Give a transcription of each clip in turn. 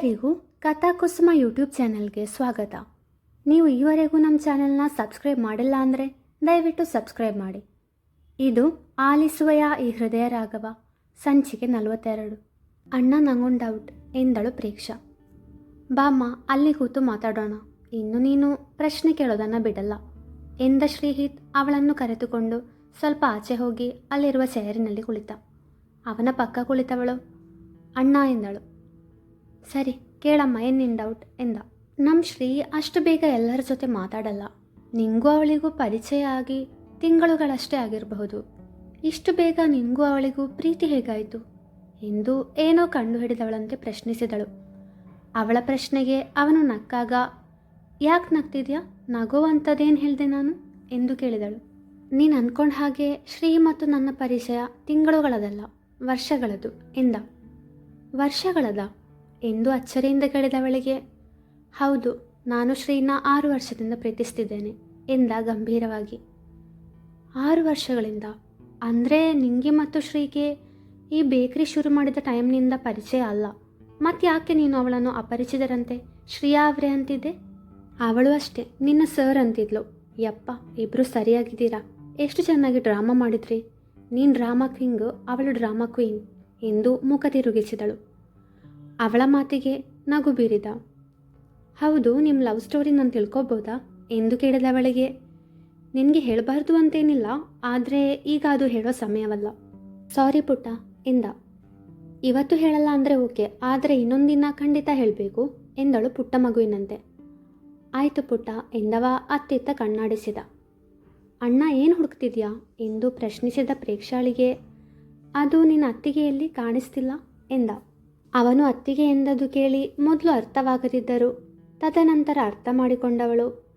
ಎಲ್ಲರಿಗೂ ಕಥಾಕುಸುಮ ಯೂಟ್ಯೂಬ್ ಚಾನೆಲ್ಗೆ ಸ್ವಾಗತ. ನೀವು ಈವರೆಗೂ ನಮ್ಮ ಚಾನೆಲ್ನ ಸಬ್ಸ್ಕ್ರೈಬ್ ಮಾಡಿಲ್ಲ ಅಂದರೆ ದಯವಿಟ್ಟು ಸಬ್ಸ್ಕ್ರೈಬ್ ಮಾಡಿ. ಇದು ಆಲಿಸುವಯ ಈ ಹೃದಯ ರಾಘವ, ಸಂಚಿಕೆ ನಲವತ್ತೆರಡು. ಅಣ್ಣ ನಂಗೊಂದು ಡೌಟ್ ಎಂದಳು ಪ್ರೇಕ್ಷಾ. ಬಾಮ್ಮ, ಅಲ್ಲಿ ಕೂತು ಮಾತಾಡೋಣ. ಇನ್ನು ನೀನು ಪ್ರಶ್ನೆ ಕೇಳೋದನ್ನು ಬಿಡಲ್ಲ. ಎಂದ ಶ್ರೀಹಿತ್ ಅವಳನ್ನು ಕರೆದುಕೊಂಡು ಸ್ವಲ್ಪ ಆಚೆ ಹೋಗಿ ಅಲ್ಲಿರುವ ಚೇರಿನಲ್ಲಿ ಕುಳಿತ. ಅವನ ಪಕ್ಕ ಕುಳಿತವಳು. ಅಣ್ಣ ಎಂದಳು. ಸರಿ, ಕೇಳಮ್ಮ ಏನು ಡೌಟ್ ಎಂದ. ನಮ್ಮ ಶ್ರೀ ಅಷ್ಟು ಬೇಗ ಎಲ್ಲರ ಜೊತೆ ಮಾತಾಡಲ್ಲ. ನಿಂಗೂ ಅವಳಿಗೂ ಪರಿಚಯ ಆಗಿ ತಿಂಗಳುಗಳಷ್ಟೇ ಆಗಿರಬಹುದು. ಇಷ್ಟು ಬೇಗ ನಿಂಗೂ ಅವಳಿಗೂ ಪ್ರೀತಿ ಹೇಗಾಯಿತು? ಎಂದು ಏನೋ ಕಂಡುಹಿಡಿದವಳಂತೆ ಪ್ರಶ್ನಿಸಿದಳು. ಅವಳ ಪ್ರಶ್ನೆಗೆ ಅವನು ನಕ್ಕಾಗ, ಯಾಕೆ ನಗ್ತಿದ್ಯಾ? ನಗುವಂಥದ್ದೇನು ಹೇಳಿದೆ ನಾನು? ಎಂದು ಕೇಳಿದಳು. ನೀನು ಅಂದ್ಕೊಂಡ ಹಾಗೆ ಶ್ರೀ ಮತ್ತು ನನ್ನ ಪರಿಚಯ ತಿಂಗಳುಗಳದಲ್ಲ, ವರ್ಷಗಳದು, ಎಂದ. ವರ್ಷಗಳದ? ಎಂದು ಅಚ್ಚರಿಯಿಂದ ಕೇಳಿದವಳಿಗೆ. ಹೌದು, ನಾನು ಶ್ರೀನ ಆರು ವರ್ಷದಿಂದ ಪ್ರೀತಿಸ್ತಿದ್ದೇನೆ, ಎಂದ ಗಂಭೀರವಾಗಿ. ಆರು ವರ್ಷಗಳಿಂದ? ಅಂದರೆ ನಿಂಗೆ ಮತ್ತು ಶ್ರೀಗೆ ಈ ಬೇಕರಿ ಶುರು ಮಾಡಿದ ಟೈಮ್ನಿಂದ ಪರಿಚಯ ಅಲ್ಲ. ಮತ್ತೆ ಯಾಕೆ ನೀನು ಅವಳನ್ನು ಅಪರಿಚಿತರಂತೆ? ಶ್ರೀಯಾ ಅವರೇ ಅಂತಿದ್ದೆ? ಅವಳು ಅಷ್ಟೇ, ನಿನ್ನ ಸರ್ ಅಂತಿದ್ಲು. ಯಪ್ಪ ಇಬ್ಬರು ಸರಿಯಾಗಿದ್ದೀರಾ? ಎಷ್ಟು ಚೆನ್ನಾಗಿ ಡ್ರಾಮಾ ಮಾಡಿದ್ರಿ. ನೀನು ಡ್ರಾಮಾ ಕ್ವಿಂಗ್ ಅವಳು ಡ್ರಾಮಾ ಕ್ವೀನ್. ಎಂದು ಮುಖ ತಿರುಗಿಸಿದಳು. ಅವಳ ಮಾತಿಗೆ ನಗು ಬೀರಿದ. ಹೌದು ನಿಮ್ಮ ಲವ್ ಸ್ಟೋರಿ ನಾನು ತಿಳ್ಕೊಬೋದಾ ಎಂದು ಕೇಳಿದವಳಿಗೆ ನಿನಗೆ ಹೇಳಬಾರ್ದು ಅಂತೇನಿಲ್ಲ, ಆದರೆ ಈಗ ಅದು ಹೇಳೋ ಸಮಯವಲ್ಲ. ಸಾರಿ ಪುಟ್ಟ, ಎಂದ. ಇವತ್ತು ಹೇಳಲ್ಲ ಅಂದರೆ ಓಕೆ, ಆದರೆ ಇನ್ನೊಂದಿನ ಖಂಡಿತ ಹೇಳಬೇಕು, ಎಂದಳು ಪುಟ್ಟ ಮಗುವಿನಂತೆ. ಆಯಿತು ಪುಟ್ಟ, ಎಂದವ ಅತ್ತಿತ್ತ ಕಣ್ಣಾಡಿಸಿದ. ಅಣ್ಣ ಏನು ಹುಡುಕ್ತಿದ್ಯಾ? ಎಂದು ಪ್ರಶ್ನಿಸಿದ ಪ್ರೇಕ್ಷಾಳಿಗೆ, ಅದು ನಿನ್ನ ಅತ್ತಿಗೆಯಲ್ಲಿ ಕಾಣಿಸ್ತಿಲ್ಲ, ಎಂದ. ಅವನು ಅತ್ತಿಗೆ ಎಂದದು ಕೇಳಿ ಮೊದಲು ಅರ್ಥವಾಗದಿದ್ದರು. ತದನಂತರ ಅರ್ಥ ಮಾಡಿಕೊಂಡವಳು.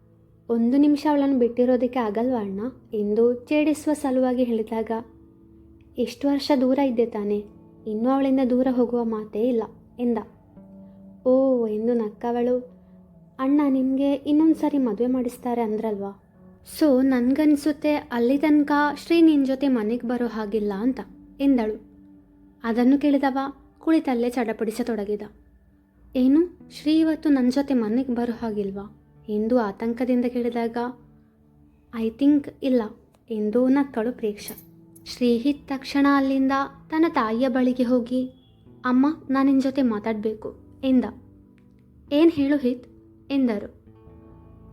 ಒಂದು ನಿಮಿಷ ಅವಳನ್ನು ಬಿಟ್ಟಿರೋದಕ್ಕೆ ಆಗಲ್ವಾ ಅಣ್ಣ? ಎಂದು ಛೇಡಿಸುವ ಸಲುವಾಗಿ ಹೇಳಿದಾಗ, ಎಷ್ಟು ವರ್ಷ ದೂರ ಇದ್ದೆ ತಾನೆ. ಇನ್ನೂ ಅವಳಿಂದ ದೂರ ಹೋಗುವ ಮಾತೇ ಇಲ್ಲ, ಎಂದ. ಓ, ಎಂದು ನಕ್ಕವಳು. ಅಣ್ಣ, ನಿಮಗೆ ಇನ್ನೊಂದು ಸಾರಿ ಮದುವೆ ಮಾಡಿಸ್ತಾರೆ ಅಂದ್ರಲ್ವಾ? ಸೊ, ನನಗನ್ಸುತ್ತೆ ಅಲ್ಲಿ ತನಕ ಶ್ರೀ ನಿನ್ನ ಜೊತೆ ಮನೆಗೆ ಬರೋ ಹಾಗಿಲ್ಲ, ಅಂತ ಎಂದಳು. ಅದನ್ನು ಕೇಳಿದವ ಕುಳಿತಲ್ಲೇ ಚಡಪಡಿಸತೊಡಗಿದ ಏನು? ಶ್ರೀ ಇವತ್ತು ನನ್ನ ಜೊತೆ ಮನೆಗೆ ಬರೋ ಹಾಗಿಲ್ವಾ? ಎಂದು ಆತಂಕದಿಂದ ಕೇಳಿದಾಗ, ಐ ಥಿಂಕ್ ಇಲ್ಲ, ಎಂದು ನಕ್ಕಳು ಪ್ರೇಕ್ಷ. ಶ್ರೀಹಿತ್ ತಕ್ಷಣ ಅಲ್ಲಿಂದ ತನ್ನ ತಾಯಿಯ ಬಳಿಗೆ ಹೋಗಿ, ಅಮ್ಮ, ನಾನು ನಿನ್ನ ಜೊತೆ ಮಾತಾಡಬೇಕು, ಎಂದ. ಏನು ಹೇಳು ಹಿತ್, ಎಂದರು.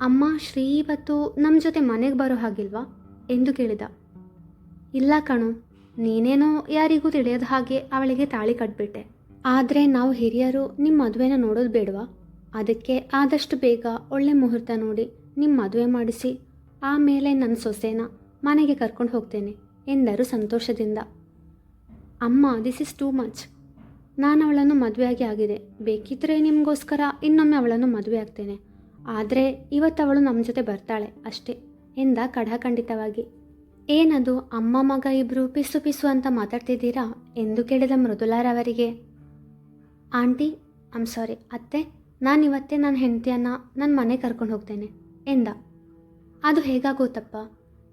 ಅಮ್ಮ, ಶ್ರೀ ಇವತ್ತು ನಮ್ಮ ಜೊತೆ ಮನೆಗೆ ಬರೋ ಹಾಗಿಲ್ವಾ? ಎಂದು ಕೇಳಿದ. ಇಲ್ಲ ಕಣು ನೀನೇನೋ ಯಾರಿಗೂ ತಿಳಿಯದ ಹಾಗೆ ಅವಳಿಗೆ ತಾಳಿ ಕಟ್ಬಿಟ್ಟೆ. ಆದರೆ ನಾವು ಹಿರಿಯರು ನಿಮ್ಮ ಮದುವೆನ ನೋಡೋದು ಬೇಡವಾ? ಅದಕ್ಕೆ ಆದಷ್ಟು ಬೇಗ ಒಳ್ಳೆ ಮುಹೂರ್ತ ನೋಡಿ ನಿಮ್ಮ ಮದುವೆ ಮಾಡಿಸಿ. ಆಮೇಲೆ ನನ್ನ ಸೊಸೆನ ಮನೆಗೆ ಕರ್ಕೊಂಡು ಹೋಗ್ತೇನೆ, ಎಂದರು ಸಂತೋಷದಿಂದ. ಅಮ್ಮ ದಿಸ್ ಇಸ್ ಟೂ ಮಚ್ ನಾನು ಅವಳನ್ನು ಮದುವೆಯಾಗಿ ಆಗಿದೆ. ಬೇಕಿದ್ರೆ ನಿಮಗೋಸ್ಕರ ಇನ್ನೊಮ್ಮೆ ಅವಳನ್ನು ಮದುವೆ ಆಗ್ತೇನೆ. ಆದರೆ ಇವತ್ತು ಅವಳು ನಮ್ಮ ಜೊತೆ ಬರ್ತಾಳೆ ಅಷ್ಟೇ, ಎಂದ ಕಡಾಖಂಡಿತವಾಗಿ. ಏನದು ಅಮ್ಮ ಮಗ ಇಬ್ಬರು ಪಿಸು ಪಿಸು ಅಂತ ಮಾತಾಡ್ತಿದ್ದೀರಾ ಎಂದು ಕೇಳಿದ ಮೃದುಲಾರವರಿಗೆ ಆಂಟಿ ಐಮ್ ಸಾರಿ ಅತ್ತೆ ನಾನು ಇವತ್ತೇ ನನ್ನ ಹೆಂಡತಿಯನ್ನು ನನ್ನ ಮನೆ ಕರ್ಕೊಂಡು ಹೋಗ್ತೇನೆ ಎಂದ. ಅದು ಹೇಗಾಗೋತಪ್ಪ?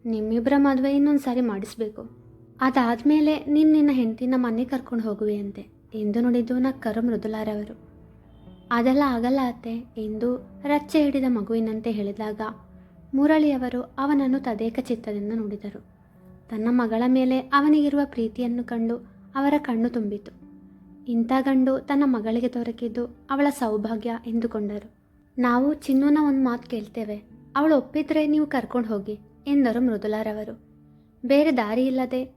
ನಿಮ್ಮಿಬ್ಬರ ಮದುವೆ ಇನ್ನೊಂದು ಸಾರಿ ಮಾಡಿಸ್ಬೇಕು. ಅದಾದಮೇಲೆ ನೀನು ನಿನ್ನ ಹೆಂಡತಿನ ಮನೆ ಕರ್ಕೊಂಡು ಹೋಗುವೆ ಅಂತೆ ಎಂದು ನೋಡಿದ್ದು ನಕ್ಕರು ಮೃದುಲಾರವರು ಅದೆಲ್ಲ ಆಗಲ್ಲ ಅತ್ತೆ ಎಂದು ರಚ್ಚೆ ಹಿಡಿದ ಮಗುವಿನಂತೆ ಹೇಳಿದಾಗ ಮುರಳಿಯವರು ಅವನನ್ನು ತದೇಕ ಚಿತ್ತದಿಂದ ನೋಡಿದರು. ತನ್ನ ಮಗಳ ಮೇಲೆ ಅವನಿಗಿರುವ ಪ್ರೀತಿಯನ್ನು ಕಂಡು ಅವರ ಕಣ್ಣು ತುಂಬಿತು. ಇಂಥ ಗಂಡು ತನ್ನ ಮಗಳಿಗೆ ದೊರಕಿದ್ದು ಅವಳ ಸೌಭಾಗ್ಯ ಎಂದುಕೊಂಡರು. ನಾವು ಚಿನ್ನುನ ಒಂದು ಮಾತು ಕೇಳ್ತೇವೆ. ಅವಳು ಒಪ್ಪಿದ್ರೆ ನೀವು ಕರ್ಕೊಂಡು ಹೋಗಿ ಎಂದರು ಮೃದುಲಾರವರು. ಬೇರೆ ದಾರಿ ಇಲ್ಲದೆ,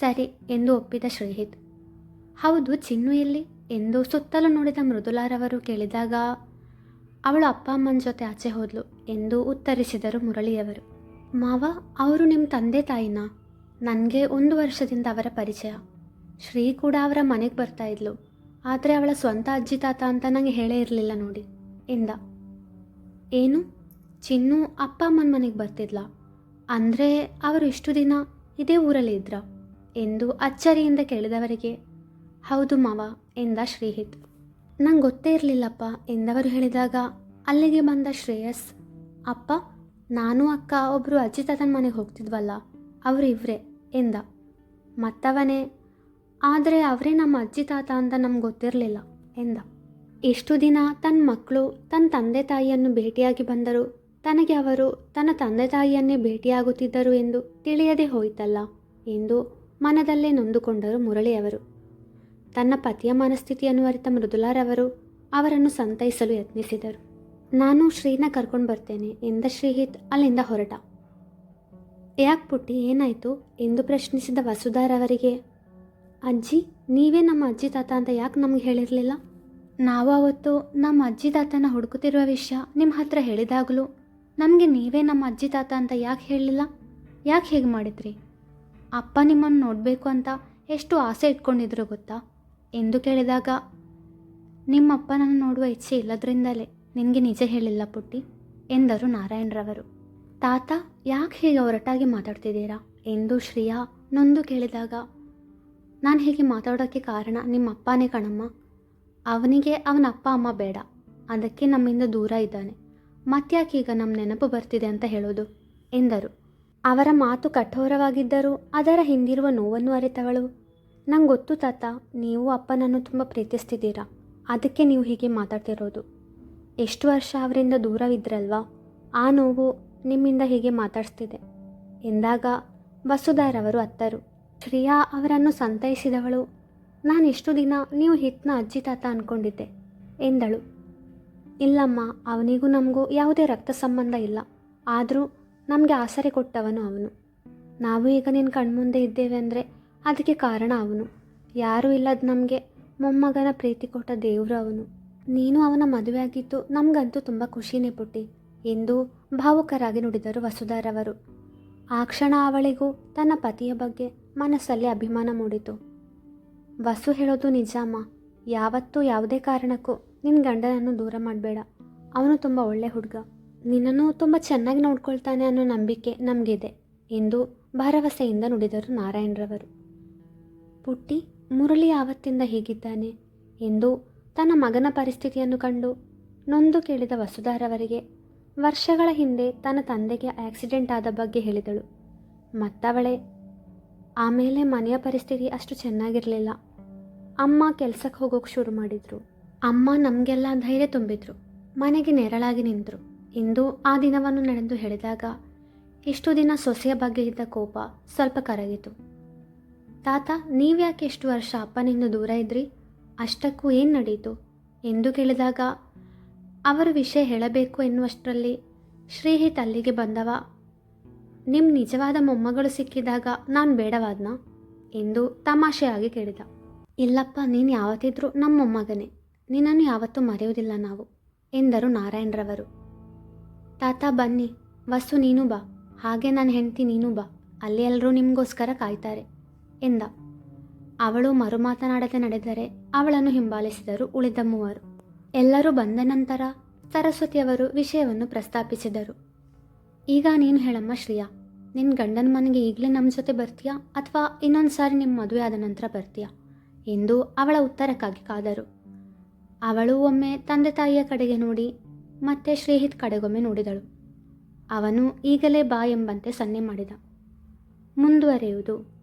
ಸರಿ ಎಂದು ಒಪ್ಪಿದ ಶ್ರೀಹಿತ್. ಹೌದು ಚಿನ್ನು ಎಲ್ಲಿ? ಎಂದು ಸುತ್ತಲೂ ನೋಡಿದ ಮೃದುಲಾರವರು ಕೇಳಿದಾಗ ಅವಳು ಅಪ್ಪ ಅಮ್ಮನ ಜೊತೆ ಆಚೆ ಹೋದ್ಲು ಎಂದು ಉತ್ತರಿಸಿದರು ಮುರಳಿಯವರು. ಮಾವ, ಅವರು ನಿಮ್ಮ ತಂದೆ ತಾಯಿನ? ನನಗೆ ಒಂದು ವರ್ಷದಿಂದ ಅವರ ಪರಿಚಯ. ಶ್ರೀ ಕೂಡ ಅವರ ಮನೆಗೆ ಬರ್ತಾ ಇದ್ಲು. ಆದರೆ ಅವಳ ಸ್ವಂತ ಅಜ್ಜಿ ತಾತ ಅಂತ ನನಗೆ ಹೇಳೇ ಇರಲಿಲ್ಲ ನೋಡಿ, ಎಂದ. ಏನು? ಚಿನ್ನು ಅಪ್ಪ ಅಮ್ಮನ ಮನೆಗೆ ಬರ್ತಿದ್ಲ. ಅಂದರೆ ಅವರು ಇಷ್ಟು ದಿನ ಇದೇ ಊರಲ್ಲಿ ಇದ್ರ? ಎಂದು ಅಚ್ಚರಿಯಿಂದ ಕೇಳಿದವರಿಗೆ, ಹೌದು ಮಾವ, ಎಂದ ಶ್ರೀಹಿತ್. ನಂಗೆ ಗೊತ್ತೇ ಇರಲಿಲ್ಲಪ್ಪ, ಎಂದವರು ಹೇಳಿದಾಗ. ಅಲ್ಲಿಗೆ ಬಂದ ಶ್ರೇಯಸ್, ಅಪ್ಪ, ನಾನು ಅಕ್ಕ ಒಬ್ಬರು ಅಜ್ಜಿ ತಾತನ ಮನೆಗೆ ಹೋಗ್ತಿದ್ವಲ್ಲ, ಅವರು ಇವರೇ, ಎಂದ. ಮತ್ತವನೇ, ಆದರೆ ಅವರೇ ನಮ್ಮ ಅಜ್ಜಿ ತಾತ ಅಂತ ನಮ್ಗೆ ಗೊತ್ತಿರಲಿಲ್ಲ, ಎಂದ. ಎಷ್ಟು ದಿನ ತನ್ನ ಮಕ್ಕಳು ತನ್ನ ತಂದೆ ತಾಯಿಯನ್ನು ಭೇಟಿಯಾಗಿ ಬಂದರು. ತನಗೆ ಅವರು ತನ್ನ ತಂದೆ ತಾಯಿಯನ್ನೇ ಭೇಟಿಯಾಗುತ್ತಿದ್ದರು ಎಂದು ತಿಳಿಯದೆ ಹೋಯಿತಲ್ಲ, ಎಂದು ಮನದಲ್ಲೇ ನೊಂದುಕೊಂಡರು ಮುರಳಿಯವರು. ತನ್ನ ಪತಿಯ ಮನಸ್ಥಿತಿಯನ್ನು ಅರಿತ ಮೃದುಲಾರವರು ಅವರನ್ನು ಸಂತೈಸಲು ಯತ್ನಿಸಿದರು. ನಾನು ಶ್ರೀನ ಕರ್ಕೊಂಡು ಬರ್ತೇನೆ, ಎಂದ ಶ್ರೀಹಿತ್ ಅಲ್ಲಿಂದ ಹೊರಟ. ಯಾಕೆ ಪುಟ್ಟಿ, ಏನಾಯಿತು? ಎಂದು ಪ್ರಶ್ನಿಸಿದ ವಸುಧಾರವರಿಗೆ ಅಜ್ಜಿ, ನೀವೇ ನಮ್ಮ ಅಜ್ಜಿ ತಾತ ಅಂತ ಯಾಕೆ ನಮ್ಗೆ ಹೇಳಿರಲಿಲ್ಲ? ನಾವು ಅವತ್ತು ನಮ್ಮ ಅಜ್ಜಿ ತಾತನ ಹುಡುಕುತ್ತಿರುವ ವಿಷಯ ನಿಮ್ಮ ಹತ್ರ ಹೇಳಿದಾಗಲೂ ನಮಗೆ ನೀವೇ ನಮ್ಮ ಅಜ್ಜಿ ತಾತ ಅಂತ ಯಾಕೆ ಹೇಳಲಿಲ್ಲ? ಯಾಕೆ ಹೇಗೆ ಮಾಡಿದ್ರಿ? ಅಪ್ಪ ನಿಮ್ಮನ್ನು ನೋಡಬೇಕು ಅಂತ ಎಷ್ಟು ಆಸೆ ಇಟ್ಕೊಂಡಿದ್ರು ಗೊತ್ತಾ? ಎಂದು ಕೇಳಿದಾಗ, ನಿಮ್ಮಪ್ಪನನ್ನು ನೋಡುವ ಇಚ್ಛೆ ಇಲ್ಲದ್ರಿಂದಲೇ ನಿನಗೆ ನಿಜ ಹೇಳಿಲ್ಲ ಪುಟ್ಟಿ, ಎಂದರು ನಾರಾಯಣರವರು. ತಾತ, ಯಾಕೆ ಹೇಗೆ ಹೊರಟಾಗಿ ಮಾತಾಡ್ತಿದ್ದೀರಾ? ಎಂದು ಶ್ರೇಯಾ ನೊಂದು ಕೇಳಿದಾಗ, ನಾನು ಹೇಗೆ ಮಾತಾಡೋಕ್ಕೆ ಕಾರಣ ನಿಮ್ಮ ಅಪ್ಪನೇ ಕಣಮ್ಮ. ಅವನಿಗೆ ಅವನ ಅಪ್ಪ, ಅಮ್ಮ ಬೇಡ. ಅದಕ್ಕೆ ನಮ್ಮಿಂದ ದೂರ ಇದ್ದಾನೆ. ಮತ್ತ್ಯಾಕೆ ಈಗ ನಮ್ಮ ನೆನಪು ಬರ್ತಿದೆ ಅಂತ ಹೇಳೋದು, ಎಂದರು. ಅವರ ಮಾತು ಕಠೋರವಾಗಿದ್ದರೂ ಅದರ ಹಿಂದಿರುವ ನೋವನ್ನು ಅರಿತವಳು. ನಂಗೆ ಗೊತ್ತು ತಾತ, ನೀವು ಅಪ್ಪನನ್ನು ತುಂಬ ಪ್ರೀತಿಸ್ತಿದ್ದೀರಾ. ಅದಕ್ಕೆ ನೀವು ಹೀಗೆ ಮಾತಾಡ್ತಿರೋದು. ಎಷ್ಟು ವರ್ಷ ಅವರಿಂದ ದೂರವಿದ್ರಲ್ವಾ? ಆ ನೋವು ನಿಮ್ಮಿಂದ ಹೀಗೆ ಮಾತಾಡಿಸ್ತಿದೆ. ಎಂದಾಗ ವಸುಧಾರವರು ಅತ್ತರು, ಶ್ರೇಯಾ ಅವರನ್ನು ಸಂತೈಸಿದವಳು. ನಾನು ಇಷ್ಟು ದಿನ ನೀವು ಹಿತ್ನ ಅಜ್ಜಿ ತಾತ ಅಂದ್ಕೊಂಡಿದ್ದೆ ಎಂದಳು. ಇಲ್ಲಮ್ಮ, ಅವನಿಗೂ ನಮಗೂ ಯಾವುದೇ ರಕ್ತ ಸಂಬಂಧ ಇಲ್ಲ. ಆದರೂ ನಮಗೆ ಆಸರೆ ಕೊಟ್ಟವನು ಅವನು. ನಾವು ಈಗ ನಿನ್ನ ಕಣ್ಮುಂದೆ ಇದ್ದೇವೆ ಅಂದರೆ ಅದಕ್ಕೆ ಕಾರಣ ಅವನು. ಯಾರೂ ಇಲ್ಲದ ನಮಗೆ. ಮೊಮ್ಮಗನ ಪ್ರೀತಿ ಕೊಟ್ಟ ದೇವರು ಅವನು. ನೀನು ಅವನ ಮದುವೆ ಆಗಿದ್ದು ನಮಗಂತೂ ತುಂಬ ಖುಷಿನೇ ಪುಟ್ಟಿ. ಎಂದು ಭಾವುಕರಾಗಿ ನುಡಿದರು ವಸುಧಾರವರು ಆ ಕ್ಷಣ ಅವಳಿಗೂ ತನ್ನ ಪತಿಯ ಬಗ್ಗೆ ಮನಸ್ಸಲ್ಲಿ ಅಭಿಮಾನ ಮೂಡಿತು. ವಸು ಹೇಳೋದು ನಿಜಾಮ ಯಾವತ್ತೂ ಯಾವುದೇ ಕಾರಣಕ್ಕೂ ನಿನ್ನ ಗಂಡನನ್ನು ದೂರ ಮಾಡಬೇಡ. ಅವನು ತುಂಬ ಒಳ್ಳೆ ಹುಡುಗ. ನಿನ್ನನ್ನು ತುಂಬ ಚೆನ್ನಾಗಿ ನೋಡ್ಕೊಳ್ತಾನೆ ಅನ್ನೋ ನಂಬಿಕೆ ನಮಗಿದೆ ಎಂದು ಭರವಸೆಯಿಂದ ನುಡಿದರು ನಾರಾಯಣರವರು. ಪುಟ್ಟಿ ಮುರಳಿ ಆವತ್ತಿಂದ ಹೀಗಿದ್ದಾನೆ ಎಂದು ತನ್ನ ಮಗನ ಪರಿಸ್ಥಿತಿಯನ್ನು ಕಂಡು ನೊಂದು ಕೇಳಿದ ವಸುಧಾರವರಿಗೆ ವರ್ಷಗಳ ಹಿಂದೆ ತನ್ನ ತಂದೆಗೆ ಆಕ್ಸಿಡೆಂಟ್ ಆದ ಬಗ್ಗೆ ಹೇಳಿದಳು. ಮತ್ತವಳೆ ಆಮೇಲೆ ಮನೆಯ ಪರಿಸ್ಥಿತಿ ಅಷ್ಟು ಚೆನ್ನಾಗಿರಲಿಲ್ಲ. ಅಮ್ಮ ಕೆಲಸಕ್ಕೆ ಹೋಗೋಕೆ ಶುರು ಮಾಡಿದರು. ಅಮ್ಮ ನಮಗೆಲ್ಲ ಧೈರ್ಯ ತುಂಬಿದ್ರು. ಮನೆಗೆ ನೆರಳಾಗಿ ನಿಂತರು ಇಂದು ಆ ದಿನವನ್ನು ನಡೆದು ಹೇಳಿದಾಗ ಇಷ್ಟು ದಿನ ಸೊಸೆಯ ಬಗ್ಗೆ ಇದ್ದ ಕೋಪ ಸ್ವಲ್ಪ ಕರಗಿತು. ತಾತ, ನೀವ್ಯಾಕೆ ಎಷ್ಟು ವರ್ಷ ಅಪ್ಪನಿಂದ ದೂರ ಇದ್ರಿ? ಅಷ್ಟಕ್ಕೂ ಏನು ನಡೀತು? ಎಂದು ಕೇಳಿದಾಗ, ಅವರ ವಿಷಯ ಹೇಳಬೇಕು ಎನ್ನುವಷ್ಟರಲ್ಲಿ ಶ್ರೀಹಿತ್ ಅಲ್ಲಿಗೆ ಬಂದವ. ನಿಮ್ಮ ನಿಜವಾದ ಮೊಮ್ಮಗಳು ಸಿಕ್ಕಿದಾಗ ನಾನು ಬೇಡವಾದ್ನ? ಎಂದು ತಮಾಷೆಯಾಗಿ ಕೇಳಿದ. ಇಲ್ಲಪ್ಪ, ನೀನು ಯಾವತ್ತಿದ್ರೂ ನಮ್ಮ ಮೊಮ್ಮಗನೇ. ನಿನ್ನನ್ನು ಯಾವತ್ತೂ ಮರೆಯುವುದಿಲ್ಲ ನಾವು, ಎಂದರು ನಾರಾಯಣರವರು. ತಾತ, ಬನ್ನಿ ವಸ್ತು ನೀನು ಬಾ. ಹಾಗೆ ನನ್ನ ಹೆಂಡತಿ ನೀನು ಬಾ. ಅಲ್ಲಿ ಎಲ್ಲರೂ ನಿಮಗೋಸ್ಕರ ಕಾಯ್ತಾರೆ. ಎಂದ. ಅವಳು ಮರುಮಾತನಾಡದೆ ನಡೆದರೆ ಅವಳನ್ನು ಹಿಂಬಾಲಿಸಿದರು ಉಳಿದ ಮೂವರು. ಎಲ್ಲರೂ ಬಂದ ನಂತರ ಸರಸ್ವತಿಯವರು ವಿಷಯವನ್ನು ಪ್ರಸ್ತಾಪಿಸಿದರು. ಈಗ ನೀನು ಹೇಳಮ್ಮ ಶ್ರೀಯಾ ನಿನ್ನ ಗಂಡನ ಮನೆಗೆ ಈಗಲೇ ನಮ್ಮ ಜೊತೆ ಬರ್ತೀಯಾ ಅಥವಾ ಇನ್ನೊಂದು ಸಾರಿ ನಿಮ್ಮ ಮದುವೆ ಆದ ನಂತರ ಬರ್ತೀಯಾ ಎಂದು ಅವಳ ಉತ್ತರಕ್ಕಾಗಿ ಕಾದರು. ಅವಳು ಒಮ್ಮೆ ತಂದೆ ತಾಯಿಯ ಕಡೆಗೆ ನೋಡಿ ಮತ್ತೆ ಶ್ರೀಹಿತ್ ಕಡೆಗೊಮ್ಮೆ ನೋಡಿದಳು. ಅವನು ಈಗಲೇ ಬಾ ಎಂಬಂತೆ ಸನ್ನೆ ಮಾಡಿದ. ಮುಂದುವರೆಯುವುದು